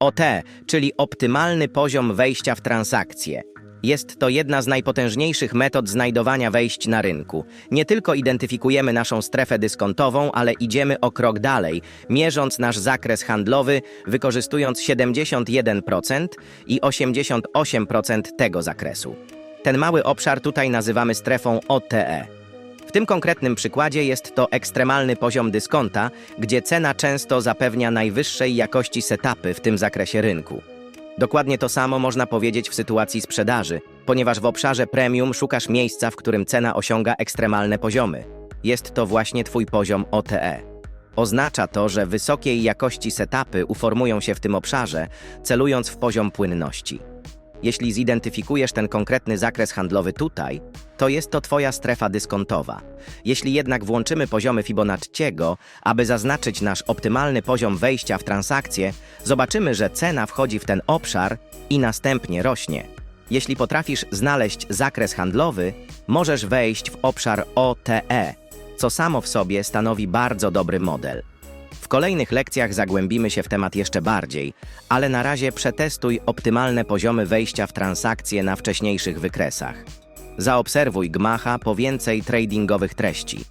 OT, czyli optymalny poziom wejścia w transakcję. Jest to jedna z najpotężniejszych metod znajdowania wejść na rynku. Nie tylko identyfikujemy naszą strefę dyskontową, ale idziemy o krok dalej, mierząc nasz zakres handlowy, wykorzystując 71% i 88% tego zakresu. Ten mały obszar tutaj nazywamy strefą OTE. W tym konkretnym przykładzie jest to ekstremalny poziom dyskonta, gdzie cena często zapewnia najwyższej jakości setupy w tym zakresie rynku. Dokładnie to samo można powiedzieć w sytuacji sprzedaży, ponieważ w obszarze premium szukasz miejsca, w którym cena osiąga ekstremalne poziomy. Jest to właśnie Twój poziom OTE. Oznacza to, że wysokiej jakości setupy uformują się w tym obszarze, celując w poziom płynności. Jeśli zidentyfikujesz ten konkretny zakres handlowy tutaj, to jest to Twoja strefa dyskontowa. Jeśli jednak włączymy poziomy Fibonacciego, aby zaznaczyć nasz optymalny poziom wejścia w transakcję, zobaczymy, że cena wchodzi w ten obszar i następnie rośnie. Jeśli potrafisz znaleźć zakres handlowy, możesz wejść w obszar OTE, co samo w sobie stanowi bardzo dobry model. Kolejnych lekcjach zagłębimy się w temat jeszcze bardziej, ale na razie przetestuj optymalne poziomy wejścia w transakcje na wcześniejszych wykresach. Zaobserwuj Gmacha po więcej tradingowych treści.